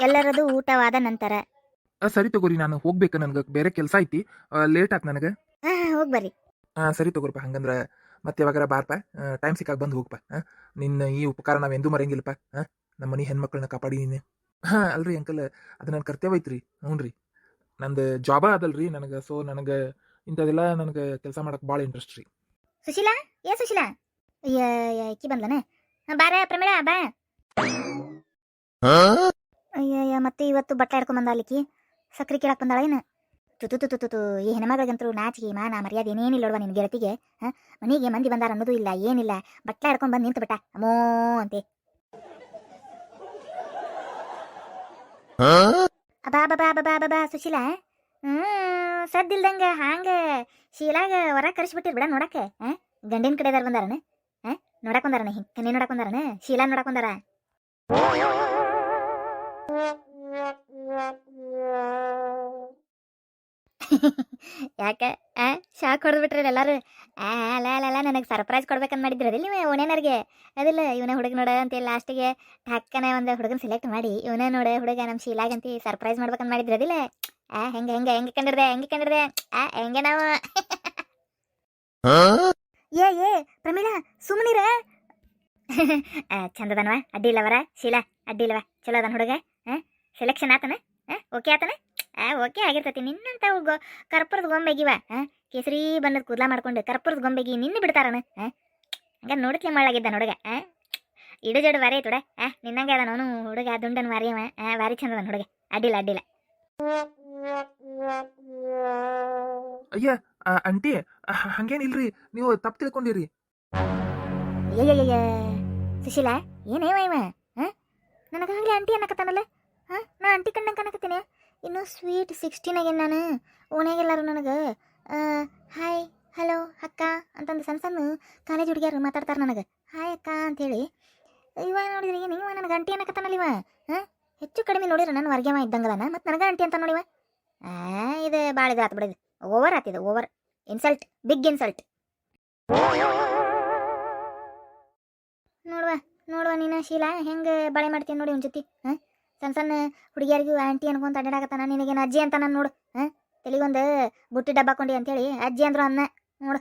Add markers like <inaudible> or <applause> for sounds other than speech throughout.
ಎಲ್ಲರದು ಊಟವಾದ ನಂತರ. ಆ, ಸರಿ ತಗೋರಿ ನಾನು ಹೋಗ್ಬೇಕು ನನ್ಗೆ ಬೇರೆ ಕೆಲಸ ಐತಿ. ಲೇಟ್ ಆತ್ ನನಗೆ. ಹಾ ಹೋಗಿ ಬರ್ರಿ. ಆ, ಸರಿ ತಗೋರಿಪ್ಪ ಹಂಗಂದ್ರೆ ಮತ್ತೆ ಯಾವಾಗಾರ ಬಾರಪ್ಪ ಟೈಮ್ ಸಿಕ್ಕಾಗ ಬಂದು ಹೋಗಪ್ಪ ನಿನ್ನ ಈ ಉಪಕಾರ ನಾವು ಎಂದೂ ಮರೆಯಂಗಿಲ್ಲಪ್ಪ ಆ, ನಮ್ಮ ಮನೆ ಹೆಣ್ಮಕ್ಳನ್ನ ಕಾಪಾಡಿ ನೀನು. ಹಾ ಅಲ್ರಿ ಅಂಕಲ್ ಅದು ನನ್ನ ಕರ್ತವ್ಯ ಐತ್ರಿ ಹ್ಞೂ ರೀ ನಂದು ಜಾಬ ಅದಲ್ರಿ ನನಗೆ ಸೊ ನನಗೆ ಇಂಥದೆಲ್ಲ ನನಗೆ ಕೆಲಸ ಮಾಡಕ್ ಭಾಳ ಇಂಟ್ರೆಸ್ಟ್ ರೀ. ಸುಶೀಲಾ ಏ ಸುಶೀಲಾ. ಅಯ್ಯ ಅಕ್ಕಿ ಬಂದ್ಲನ? ಹಾ, ಬಾರ ಪ್ರಮೇಳ ಬಾ. ಅಯ್ಯಯ್ಯ, ಮತ್ತೆ ಇವತ್ತು ಬಟ್ಟೆ ಹಿಡ್ಕೊಂಡ್ ಬಂದ ಅಲ್ಲಿಕಿ? ಸಕ್ರಿ ಕೇಳಕ್ ಬಂದಾಳ ಏನು? ತುತು ತುತು ತುತು ಈ ಹೆಣ್ಮಗಳಿಗಂತೂ ಮಾ ಮಾನ, ಮರ್ಯಾದೆ ಏನೇನಿಲ್ಲ ನೋಡುವ ನಿನ್ ಗೆಳತಿಗೆ, ಹಾ? ಮನೆಗೆ ಮಂದಿ ಬಂದಾರ ಅನ್ನೋದು ಇಲ್ಲ, ಏನಿಲ್ಲ. ಬಟ್ಟೆ ಹಿಡ್ಕೊಂಡ್ ಬಂದು ನಿಂತು ಬಿಟ್ಟ ಅಮೋ ಅಂತೆ. ಅಬಾ ಬಬಾ ಬಬಾ ಬಬಾ ಸುಶೀಲಾ ಹ್ಮ್, ಸದ್ದಿಲ್ದಂಗ ಹಾಂಗ ಶೀಲಾಗ ಹೊರ ಕರೆಸ್ಬಿಟ್ಟಿರ್ ಬಿಡ ನೋಡಕ್ಕೆ ಆ ಗಂಡಿನ ಕಡೆದಾರ ಬಂದಾರನ ಆ ನೋಡಕ್ ಬಂದಾರನ ಹಿಂಗ್ ಕಣ್ಣಿ ನೋಡಕ್ ಬಂದಾರನ, ಶೀಲಾ ನೋಡಕ್ ಬಂದಾರ? <laughs> ಯಾಕ? ಆ ಶಾಕ್ ಹೊಡೆದ್ಬಿಟ್ರಿ ಎಲ್ಲಾರು? ಆ ಅಲ್ಲ ಅಲ್ಲ ಅಲ್ಲ ನನಗೆ ಸರ್ಪ್ರೈಸ್ ಕೊಡ್ಬೇಕಂತ ಮಾಡಿದ್ರದಿಲ್ಲ ನೀವು ಓನೇನರ್ಗೆ ಅದಿಲ್ಲ ಇವನೇ ಹುಡುಗ ನೋಡ ಅಂತೇಳಿ ಲಾಸ್ಟಿಗೆ ಟಕ್ಕನೆ ಒಂದು ಹುಡುಗನ ಸೆಲೆಕ್ಟ್ ಮಾಡಿ ಇವನೇ ನೋಡ ಹುಡುಗ ನಮ್ಮ ಶೀಲಾಗಂತಿ ಸರ್ಪ್ರೈಸ್ ಮಾಡ್ಬೇಕಂತ ಮಾಡಿದ್ರದಿಲ್ಲ ಆ ಹೆಂಗೆ ಹೆಂಗೆ ಹೆಂಗೆ ಕಂಡಿರ್ದೆ ಹೆಂಗೆ ಕಂಡಿರ್ದೆ? ಆ ಹೆಂಗೆ ನಾವು? <laughs> ಏ ಏ ಪ್ರಮೀಳಾ ಸುಮ್ಮನಿರ <laughs> ಚಂದದನವ? ಅಡ್ಡಿ ಇಲ್ಲವರ? ಶೀಲಾ ಅಡ್ಡಿ ಇಲ್ಲವ? ಚಲೋ ಅದನ್ ಹುಡುಗ ಸೆಲೆಕ್ಷನ್ ಆತನ? ಓಕೆ ಆತನ? ಆ ಓಕೆ ಆಗಿರ್ತೈತಿ. ನಿನ್ನಂತ ಕರ್ಪೂರದ ಗೊಂಬೆಗಿವ ಕೇಸರಿ ಬಣ್ಣದ ಕೂದಲ ಮಾಡ್ಕೊಂಡು ಕರ್ಪೂರದ ಗೊಂಬೆಗಿ ನಿನ್ನ ಬಿಡ್ತಾರನ ಹಂಗ ನೋಡತ್ಲೆ ಮಳ್ಳಾಗಿದ್ದ ಹುಡುಗ ಆ? ಇಡು ಜಡು ವಾರಿ ಐತುಡ ಆ? ನಿನ್ನಂಗೆ ಅದ ನಾನು ಹುಡುಗ ದುಂಡನ್ ವಾರಿ ಅವ ಆ ವಾರಿ ಚಂದದನ ಹುಡುಗ ಅಡ್ಡಿಲ್ಲ ಅಡ್ಡಿಲ್ಲ. ಅಯ್ಯ ಆ, ಹಂಗೇನಿಲ್ರಿ ನೀವು ತಪ್ಪು ತಿಳ್ಕೊಂಡಿರಿ. ಅಯ್ಯಯ್ಯಯ್ಯ ಸುಶೀಲಾ ಏನೇವ ಇವ ನನಗಾಗಲೇ ಆಂಟಿ ಅನ್ನಕತ್ತಾನಲ್ಲ? ಹಾಂ? ನಾ ಆಂಟಿ ಕಣ್ಣಂಗೆ ಕಾಣಕತ್ತೀನಿ. ಇನ್ನು ಸ್ವೀಟ್ ಸಿಕ್ಸ್ಟೀನಾಗೇನು ನಾನು. ಓಣ್ಯಾಗೆಲ್ಲರೂ ನನಗೆ ಹಾಯ್ ಹಲೋ ಅಕ್ಕ ಅಂತಂದು ಸಣ್ಣ ಸಣ್ಣ ಕಾಲೇಜ್ ಹುಡುಗಿಯರು ಮಾತಾಡ್ತಾರೆ ನನಗೆ. ಹಾಯ್ ಅಕ್ಕ ಅಂಥೇಳಿ ಇವ ನೋಡಿದ್ರೆ ಏನು ಇವ ನನಗೆ ಆಂಟಿ ಅನ್ನಕತ್ತಾನಲ್ಲ ಇವ. ಹಾಂ? ಹೆಚ್ಚು ಕಡಿಮೆ ನೋಡಿದ್ರೆ ನಾನು ವರ್ಗ್ಯಮ ಇದ್ದಂಗದಾನ, ಮತ್ತು ನನಗೆ ಆಂಟಿ ಅಂತ ನೋಡಿವ ಇದು ಭಾಳ ಇದು ಆತು ಬಿಡಿದು. ಓವರ್ ಆತಿದೆ ಓವರ್ ಇನ್ಸಲ್ಟ್ ಬಿಗ್ ಇನ್ಸಲ್ಟ್ ನೋಡುವ ನೋಡುವ ನೀನು ಶೀಲಾ, ಹೆಂಗೆ ಬಳೆ ಮಾಡ್ತೀನಿ ನೋಡಿ ಒಂದು ಜೊತೆ, ಹಾಂ? ಸಣ್ಣ ಸಣ್ಣ ಹುಡುಗಿಯರಿಗೂ ಆಂಟಿ ಅನ್ಕೊಂತ ಅಡ್ಡಾಡಕತ್ತಾನ ನಿನಗೇನು ಅಜ್ಜಿ ಅಂತ ನಾನು ನೋಡು, ಹಾಂ? ತಲೆಗೊಂದು ಬುಟ್ಟಿ ಡಬ್ಬ ಹಾಕೊಂಡಿ ಅಂತೇಳಿ ಅಜ್ಜಿ ಅಂದ್ರು ಅನ್ನ ನೋಡು,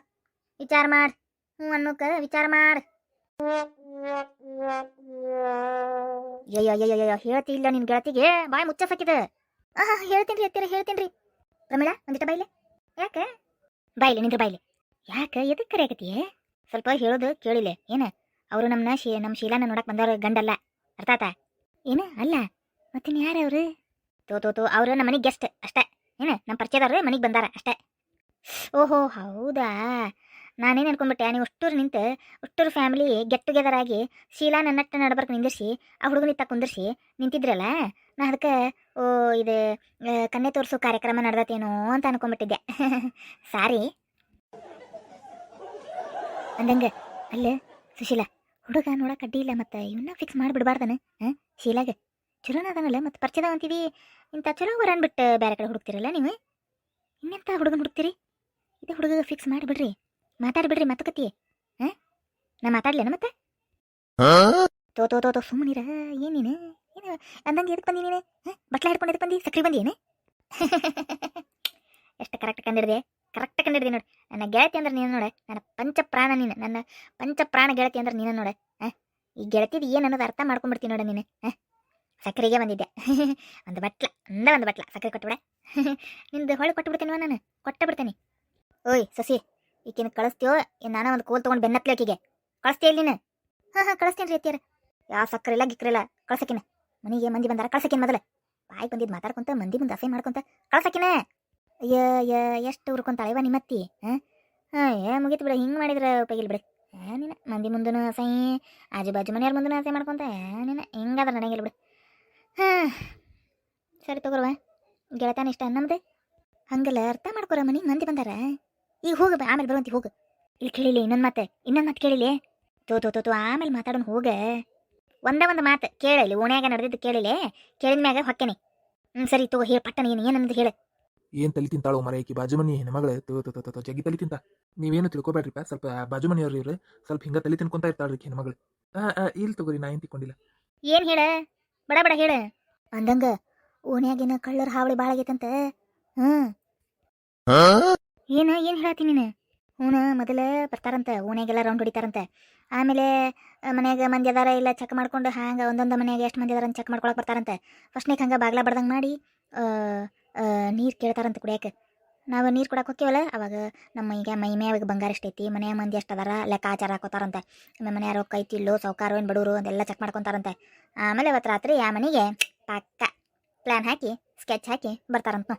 ವಿಚಾರ ಮಾಡಿ, ಹ್ಞೂ ಅನ್ನೋಕ ವಿಚಾರ ಮಾಡು. ಅಯ್ಯೋ ಹೇಳ್ತಿ ಇಲ್ಲ ನಿನ್ನ ಗೆಳತಿಗೆ, ಬಾಯ್ ಮುಚ್ಚ ಸಾಕಿದ ಹೇಳ್ತೀನಿ ರೀ ಹತ್ತಿರ ಹೇಳ್ತೀನಿ ರೀ. ಪ್ರಮೀಳಾ ಒಂದಿಟ ಬೈಲೆ ಯಾಕೆ? ಬಾಯ್ಲೆ ನಿಂದ್ರ ಬಾಯ್ಲೆ. ಯಾಕೆ ಎದಕ್ಕೆ ಕರೆಯಾಕತ್ತೀಯ ಸ್ವಲ್ಪ ಹೇಳೋದು ಕೇಳಿಲ್ಲ ಏನು? ಅವರು ನಮ್ಮನ್ನ ಶೀ ನಮ್ಮ ಶೀಲಾನ ನೋಡಕ್ ಬಂದವ್ರ ಗಂಡಲ್ಲ ಅರ್ಥ ಆತಾ ಏನು, ಅಲ್ಲ? ಮತ್ತಿನ್ ಯಾರು ಅವ್ರು ತೋ ತೋ ತೋ, ಅವರು ನಮ್ಮ ಮನೆಗೆ ಗೆಸ್ಟ್ ಅಷ್ಟೇ. ಏನು ನಮ್ಮ ಪರಿಚಯದವ್ರು ಮನೆಗೆ ಬಂದಾರ ಅಷ್ಟೇ. ಓಹೋ, ಹೌದಾ? ನಾನೇನು ಅನ್ಕೊಂಡ್ಬಿಟ್ಟೆ, ನೀವು ಅಷ್ಟೂರು ನಿಂತು ಅಷ್ಟೂರು ಫ್ಯಾಮಿಲಿ ಗೆಟ್ ಟುಗೆದರ್ ಆಗಿ ಶೀಲಾ ನನ್ನಟ್ಟ ನಡ್ಬರ್ಕ್ ನಿಂದಿರ್ಸಿ, ಆ ಹುಡುಗನ ಇತ್ತ ಕುಂದಿರ್ಸಿ ನಿಂತಿದ್ರಲ್ಲ? ನಾ ಅದಕ್ಕೆ, ಓ, ಇದು ಕನ್ನೆ ತೋರಿಸೋ ಕಾರ್ಯಕ್ರಮ ನಡೆದತೇನೋ ಅಂತ ಅನ್ಕೊಂಡ್ಬಿಟ್ಟಿದ್ದೆ. <laughs> ಸಾರಿ. ಅಂದಂಗೆ, ಅಲ್ಲೇ, ಸುಶೀಲಾ, ಹುಡುಗ ನೋಡಕ್ಕೆ ಅಡ್ಡಿ ಇಲ್ಲ ಮತ್ತೆ ಇವನ್ನ ಫಿಕ್ಸ್ ಮಾಡಿಬಿಡ್ಬಾರ್ದನ ಹಾಂ ಶೀಲಾಗ? ಚಲೋನ ಅದಾನಲ್ಲ ಮತ್ತೆ ಪರಿಚಯ ಅಂತೀವಿ. ಇಂಥ ಚಲೋ ಹೊರ ಅನ್ಬಿಟ್ಟು ಬೇರೆ ಕಡೆ ಹುಡುಕ್ತಿರಲ್ಲ ನೀವು? ಇನ್ನೆಂಥ ಹುಡುಗನ ಹುಡುಕ್ತೀರಿ? ಇದು ಹುಡುಗ ಫಿಕ್ಸ್ ಮಾಡಿಬಿಡ್ರಿ. ಮತ್ತೆ ಮಾತುಕತಿ ಹಾಂ? ನಾ ಮಾತಾಡ್ಲೇನ ಮತ್ತೆ? ತೋ ತೋ ತೋ ತೋ ಸುಮ್ಮನಿರ ಏನೇನು ಏನು ಅಂದಂಗೆ ಎದಕ್ಕೆ ಬಂದಿ ನೀನು? ಹಾಂ? ಬಟ್ಲ ಹಿಡ್ಕೊಂಡು ಎದಕ್ಕೆ ಬಂದಿ? ಸಕ್ರಿ ಬಂದಿ ಏನು? <laughs> ಎಷ್ಟು ಕರೆಕ್ಟ್ ಕಂಡಿಡ್ದೆ? ಕರೆಕ್ಟ್ ಕಂಡಿಡ್ದೆ ನೋಡಿ. ನನ್ನ ಗೆಳತಿ ಅಂದ್ರೆ ನೀನು ನೋಡೆ. ನನ್ನ ಪಂಚ ಪ್ರಾಣ ನೀನು. ನನ್ನ ಪಂಚ ಪ್ರಾಣ ಗೆಳತಿ ಅಂದ್ರೆ ನೀನು ನೋಡೆ. ಆ ಈ ಗೆಳತಿದು ಏನು ಅನ್ನೋದು ಅರ್ಥ ಮಾಡ್ಕೊಂಡ್ಬಿಡ್ತೀನಿ ನೋಡ ನೀನು. ಆ ಸಕ್ಕರೆಗೆ ಬಂದಿದ್ದೆ. <laughs> ಒಂದು ಬಟ್ಲ, ಅಂದ ಒಂದು ಬಟ್ಲ ಸಕ್ಕರೆ ಕೊಟ್ಬಿಡ. <laughs> ನಿಂದು ಹೊಳೆ ಕೊಟ್ಟು ಬಿಡ್ತೇನೆ ನಾನು? ಕೊಟ್ಟ ಬಿಡ್ತೇನೆ ಓಯ್, ಸಸಿ, ಈಕಿನ ಕಳಿಸ್ತೀಯೋ? ಏನು ನಾನು ಒಂದು ಕೋಲ್ ತೊಗೊಂಡು ಬೆನ್ನತ್ಲೆ ಆಕಿಗೆ? ಕಳಿಸ್ತೀಯ ನೀನು? ಹಾಂ ಹಾಂ ಕಳಿಸ್ತೀನಿ ರೀ ಅತ್ತಿಯರ. ಯಾವ ಸಕ್ಕರೆ ಇಲ್ಲ ಗಿಕ್ಕರೆ ಇಲ್ಲ ಕಳ್ಸಕಿನ? ಮನೆಗೆ ಮಂದಿ ಬಂದಾರ, ಕಳ್ಸಕಿನ ಮೊದಲು. ಬಾಯಿ ಬಂದಿದ್ದು ಮಾತಾಡ್ಕೊಂತ, ಮಂದಿ ಮುಂದೆ ಅಸಹ್ಯ ಮಾಡ್ಕೊಂತ, ಕಳ್ಸಕಿನ? ಅಯ್ಯ ಅಯ್ಯ, ಎಷ್ಟು ನಿಮ್ಮ ನಿಮ್ಮತ್ತಿ, ಹಾಂ? ಹಾಂ, ಏ, ಮುಗೀತು ಬಿಡ, ಹಿಂಗೆ ಮಾಡಿದ್ರೆ ಬಿಡು. ಏ, ನೀನು, ಮಂದಿ ಮುಂದೂ ಅಸಹ್ಯ, ಆಜು ಬಾಜು ಮನೆಯವ್ರ ಮುಂದೂ ಅಸಹ್ಯ ಮಾಡ್ಕೊಂತ, ಏ, ನೀನು, ಹಿಂಗಾದ್ರೆ ನಡೆಯಂಗಿಲ್ಲ ಬಿಡು. ಹಾಂ. ಸರಿ ತಗೋರ್ವ ಗೆಳತಾನೆ ಇಷ್ಟ ನಮ್ದು ಹಂಗಲ್ಲ ಅರ್ಥ ಮಾಡ್ಕೊರ ಮನಿ ಮಂದಿ ಬಂದಾರ. ಈಗ ಹೋಗ ಬಾ, ಆಮೇಲೆ ಬರುವಂತಿ ಹೋಗು. ಇಲ್ಲಿ ಕೇಳಿಲಿ ಇನ್ನೊಂದು ಮಾತು ಇನ್ನೊಂದು ಮಾತು ಕೇಳಿಲಿ. ತೋ ತೋ ತೋ ತೋ ಆಮೇಲೆ ಮಾತಾಡೋಣ ಹೋಗ. ಒಂದೇ ಒಂದು ಮಾತು ಕೇಳಲಿ ಓಣ್ಯಾಗ ನಡೆದಿದ್ದು ಕೇಳಿಲೆ. ಕೇಳಿದ ಮ್ಯಾಗ ಹೊಕ್ಕೇನಿ. ಹ್ಞೂ ಸರಿ ತಗೋ ಹೇಳಿ ಪಟ್ಟಣ ಏನು ಏನಂದು ಹೇಳು. ಏನು ತಲೆ ತಿಂತಾಳು ಮರ ಈಕಿ ಬಾಜು ಮನಿ ಹೆಣ್ಮಗಳು ತೋ ತೋ ತೋ ತೋ ಜಗ್ಗಿ ತಲೆ ತಿಂತ. ನೀವೇನು ತಿಳ್ಕೊಬೇಡ್ರಿಪ್ಪ ಸ್ವಲ್ಪ ಬಾಜು ಮನೆಯವ್ರು ಇವ್ರು ಸ್ವಲ್ಪ ಹಿಂಗ ತಲೆ ತಿನ್ಕೊಂತ ಇರ್ತಾಳ್ರಿ ಹೆಣ್ಮಗಳು ಇಲ್ಲಿ ತಗೋರಿ ನಾ ಏನ್ ತಿಕ್ಕೊಂಡಿಲ್ಲ. ಏನು ಹೇಳ? ಬಡ ಬಡ ಹೇಳ. ಅಂದಂಗ ಓಣ್ಯಾಗಿನ ಕಳ್ಳರ ಹಾವಳಿ ಭಾಳ ಆಗೈತಂತ. ಹ್ಮ್. ಏನ ಏನು ಹೇಳತ್ತಿ ನೀನು? ಹ್ಞೂ ಮೊದಲ ಬರ್ತಾರಂತ ಓಣ್ಯಾಗೆಲ್ಲ ರೌಂಡ್ ಹೊಡಿತಾರಂತ. ಆಮೇಲೆ ಮನೆಯಾಗ ಮಂದಿ ಅದಾರ ಇಲ್ಲ ಚೆಕ್ ಮಾಡ್ಕೊಂಡು ಹಂಗೆ ಒಂದೊಂದು ಮನ್ಯಾಗ ಎಷ್ಟು ಮಂದಿ ಅದಾರ ಅಂತ ಚೆಕ್ ಮಾಡ್ಕೊಳಕ್ ಬರ್ತಾರಂತೆ. ಫಸ್ಟ್ನೇಗೆ ಹಂಗೆ ಬಾಗ್ಲ ಬಡ್ದಂಗೆ ಮಾಡಿ ನೀರು ಕೇಳ್ತಾರಂತ ಕುಡಿಯಕ್ಕೆ ನಾವು ನೀರು ಕೊಡಕ್ಕೆ ಹೋಗ್ತೀವಲ್ಲ ಅವಾಗ ನಮ್ಮ ಈಗ ಮೈ ಮ್ಯಾಗ ಬಂಗಾರ ಎಷ್ಟೈತಿ ಮನ್ಯಾಗ ಮಂದಿ ಎಷ್ಟು ಅದಾರ, ಲೆಕ್ಕಾಚಾರ ಹಾಕೋತಾರಂತೆ. ನಮ್ಮ ಮನೆ ರೊಕ್ಕ ಐತಿ, ಇಲ್ಲೋ ಸೌಕಾರ ಏನು ಬಡವರು ಅದೆಲ್ಲ ಚೆಕ್ ಮಾಡ್ಕೊತಾರಂತೆ. ಆಮೇಲೆ ಅವತ್ತು ರಾತ್ರಿ ಆ ಮನೆಗೆ ಪಕ್ಕ ಪ್ಲ್ಯಾನ್ ಹಾಕಿ ಸ್ಕೆಚ್ ಹಾಕಿ ಬರ್ತಾರಂತ